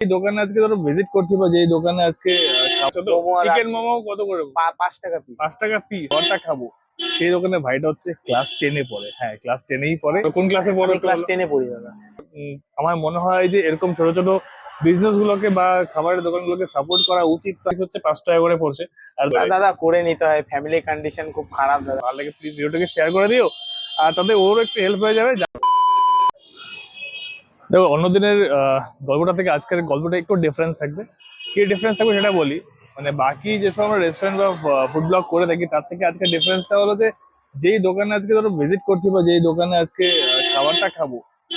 এই দোকানে আজকে ধরো ভিজিট করছি বা যেই দোকানে আজকে চিকেন মোমো কত করে? পাঁচ টাকা পিস পাঁচ টাকা পিস ঘরটা খাব। সেই দোকানে ভাইটা হচ্ছে ক্লাস টেনে পড়ে। হ্যাঁ ক্লাস টেনেই পড়ে। কোন ক্লাসে পড়ে ক্লাস টেনে পড়ি দাদা। আমার মনে হয় যে এরকম ছোট ছোট বিজনেস গুলোকে বা খাবারের দোকানগুলোকে সাপোর্ট করা উচিত। তাই হচ্ছে পাঁচ টাকা করে পড়ছে। আর দাদা করে নিতে হয়। ফ্যামিলি কন্ডিশন খুব খারাপ দাদা। ভালো লাগে প্লিজ ভিডিওটাকে শেয়ার করে দিও। আর তাতে ওর একটু হেল্প হয়ে যাবে। যা- দেখো অন্যদিনের গল্পটা থেকে আজকের গল্পটা একটু ডিফারেন্স থাকবে। কি ডিফারেন্স থাকবে সেটা বলি। মানে বাকি যেসব আমরা রেস্টুরেন্ট বা ফুড ব্লগ করে থাকি, তার থেকে আজকে ডিফারেন্সটা হলো যে, যেই দোকানে আজকে ধরো ভিজিট করছি বা যেই দোকানে আজকে খাবারটা খাব,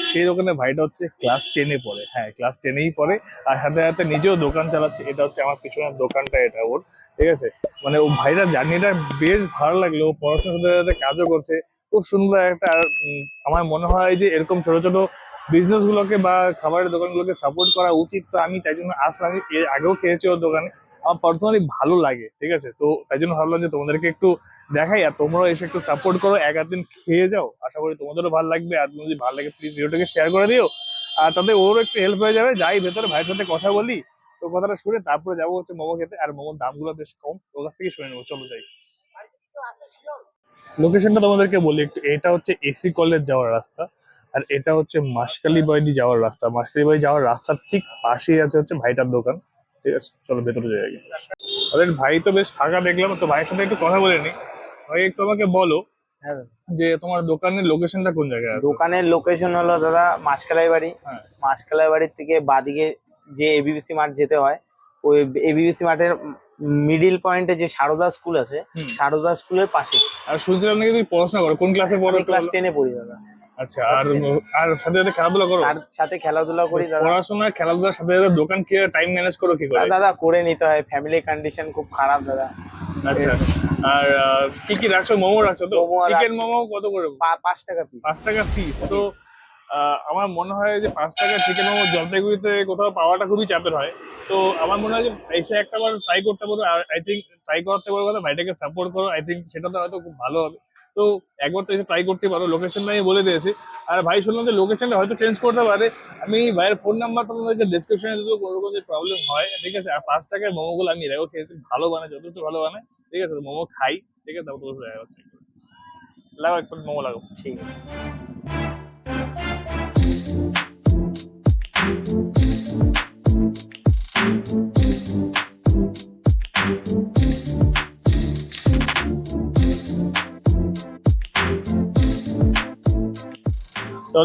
সেই দোকানে ভাইটা হচ্ছে ক্লাস টেনে পড়ে। হ্যাঁ ক্লাস টেনেই পড়ে। আর সাথে সাথে নিজেও দোকান চালাচ্ছে। এটা হচ্ছে আমার পিছনের দোকানটা, এটা ওর। ঠিক আছে? মানে ও ভাইটার জার্নিটা বেশ ভালো লাগল। পড়াশোনার সাথে সাথে কাজও করছে। খুব সুন্দর একটা আমার মনে হয় যে এরকম ছোট ছোট বিজনেস গুলোকে বা খাবারের দোকানগুলোকে সাপোর্ট করা উচিত, তো আমি তাই জন্য আসলাম। আমি এর আগেও খেয়েছি ওর দোকানে। আমার পার্সোনালি ভালো লাগে, ঠিক আছে? তো তাই জন্য ভাবলাম যে তোমাদেরকে একটু দেখাই, আর তোমরাও এসে একটু সাপোর্ট করো, এক দিন খেয়ে যাও। আশা করি তোমাদেরও ভালো লাগবে, আর যদি ভালো লাগে প্লিজ ভিডিওটাকে শেয়ার করে দিও। আর তাতে ওরও একটু হেল্প হয়ে যাবে। যাই ভেতরে ভাইয়ের সাথে কথা বলি, তো কথাটা শুনে তারপরে যাব হচ্ছে মোমো খেতে, আর মোমোর দামগুলো বেশ কম। ওর কাছ থেকে শুনে নেব, চলো যাই। লোকেশনটা তোমাদেরকে বলি একটু, এটা হচ্ছে এসি কলেজ যাওয়ার রাস্তা। আর এটা হচ্ছে মাসকালি বাড়ি যাওয়ার রাস্তা। মাসকালি বাড়ি যাওয়ার রাস্তার ঠিক পাশেই আছে হচ্ছে ভাইটার দোকান। ঠিক আছে চলো ভেতরে যাই আগে। তাদের ভাই তো বেশ ফাঁকা দেখলাম তো ভাইয়ের সাথে একটু কথা বলে নি। ভাই একটু আমাকে বলো হ্যাঁ। যে তোমার দোকানের লোকেশনটা কোন জায়গায় আছে? দোকানের লোকেশন হলো দাদা মাসকালাই বাড়ি। হ্যাঁ। মাসকালাই বাড়ির থেকে বাদিকে যে এবিবিসি মাঠ যেতে হয় ওই এবিবিসি মাঠের মিডিল পয়েন্টে যে সারদা স্কুল আছে সারদা স্কুলের পাশে। আর শুনছিলাম নাকি তুমি পড়াশোনা করো। কোন ক্লাসে পড়ো ক্লাস? টেনে পড়ি দাদা। আচ্ছা আর আর সাথে সাথে খেলাধুলা করো? সাথে খেলাধুলা করি দাদা। পড়াশোনা খেলাধুলার সাথে সাথে দোকান খেয়ে টাইম ম্যানেজ করো কি করে? দাদা করে নিতে হয়। ফ্যামিলি কন্ডিশন খুব খারাপ দাদা। আচ্ছা আর কি কি রাখছো? মোমো রাখছো তো? চিকেন মোমো কত করে? পাঁচ টাকা পিস পাঁচ টাকা পিস তো আমার মনে হয় যে পাঁচ টাকা চিকেন মোমো জলপাইগুড়িতে কোথাও পাওয়াটা খুবই চাপের হয়। তো আমার মনে হয় যে এসে একটা বার ট্রাই করতে পারো, আর আই থিঙ্ক ট্রাই করতে পারো কথা ভাইটাকে সাপোর্ট করো আই থিঙ্ক সেটা তো হয়তো খুব ভালো হবে। তো একবার তো এসে ট্রাই করতে পারো লোকেশনটা আমি বলে দিয়েছি। আর ভাই শুনলাম যে লোকেশনটা হয়তো চেঞ্জ করতে পারে। আমি ভাইয়ের ফোন নাম্বারটা তোমাদেরকে ডিসক্রিপশনে দেবো, কোনো রকম যে প্রবলেম হয়, ঠিক আছে? আর পাঁচ টাকার মোমোগুলো আমি এর খেয়েছি, ভালো বানায়, যথেষ্ট ভালো বানায়, ঠিক আছে? মোমো খাই, ঠিক আছে? তারপর তোমার লাগাও, একটু মোমো লাগাও। ঠিক আছে।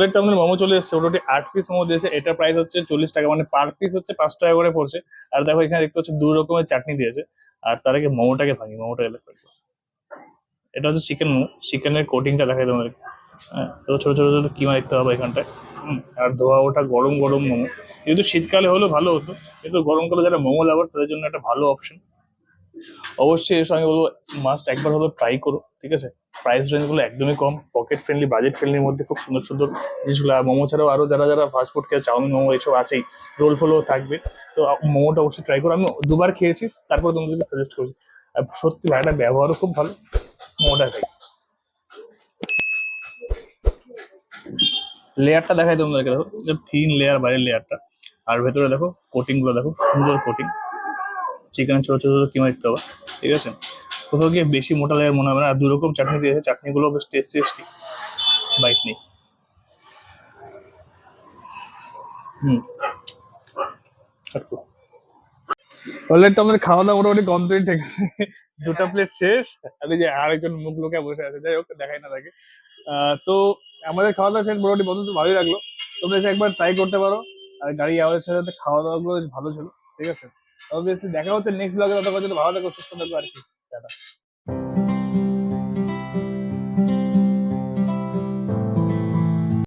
একটা আমাদের মোমো চলে এসেছে ওটা আট পিস মোমো দিয়েছে। এটা প্রাইস হচ্ছে চল্লিশ টাকা মানে পার পিস হচ্ছে পাঁচ টাকা করে পড়ছে। আর দেখো এখানে দেখতে হচ্ছে দু রকমের চাটনি দিয়েছে। আর তার আগে মোমোটাকে ভাঙি, মোমোটা এলে এটা হচ্ছে চিকেন মোমো। চিকেনের কোটিংটা দেখাই তোমাদেরকে হ্যাঁ তো ছোট ছোট ছোট কিমা দেখতে হবে এখানটায়। আর ধোয়া ওটা গরম গরম মোমো। যেহেতু শীতকালে হলেও ভালো হতো, কিন্তু গরমকালে যারা মোমো লাভার তাদের জন্য একটা ভালো অপশন অবশ্যই এর সঙ্গে বলব মাস্ট একবার হলো ট্রাই করো, ঠিক আছে? প্রাইস রেঞ্জগুলো একদমই কম পকেট ফ্রেন্ডলি বাজেট ফ্রেন্ডলির মধ্যে খুব সুন্দর সুন্দর জিনিসগুলো। আর মোমো ছাড়াও আরও যারা যারা ফাস্ট ফুড খেয়ে, চাউমিন, মোমো এসব আছেই রোল ফোলও থাকবে। তো মোমোটা অবশ্যই ট্রাই করো। আমি দুবার খেয়েছি, তারপর তোমাদেরকে সাজেস্ট করছি। আর সত্যি ভাইটা ব্যবহারও খুব ভালো, মোমোটা খাই। লেয়ারটা দেখাই তোমাদেরকে, দেখো থিন লেয়ার বাইরের লেয়ারটা। আর ভেতরে দেখো কোটিংগুলো দেখো, সুন্দর কোটিং চিকেন ছোট ছোট কিমা দেখতে হবে ঠিক আছে? কোথাও গিয়ে বেশি মোটা লেয়ার মনে হবে না। আর দু রকম চাটনি দিয়েছে চাটনিগুলো বেশ টেস্টি টেস্টি বাইট নেই। চাটকো তো আমাদের খাওয়া দাওয়া মোটামুটি কমপ্লিট দুটো প্লেট শেষ। আর যে আরেকজন মুখ লোকে বসে আছে যাই হোক দেখাই না আহ, তো আমাদের খাওয়া দাওয়া শেষ মোটামুটি বন্ধু ভালোই লাগল। তোমরা এসে একবার ট্রাই করতে পারো। আর গাড়ি আওয়াজের সাথে সাথে খাওয়া দাওয়া গুলো বেশ ভালো ছিল ঠিক আছে? অবভিয়াসলি দেখা হচ্ছে নেক্সট ব্লগে ততক্ষণ ভালো থাকো সুস্থ থাকো আর কি। Thank you.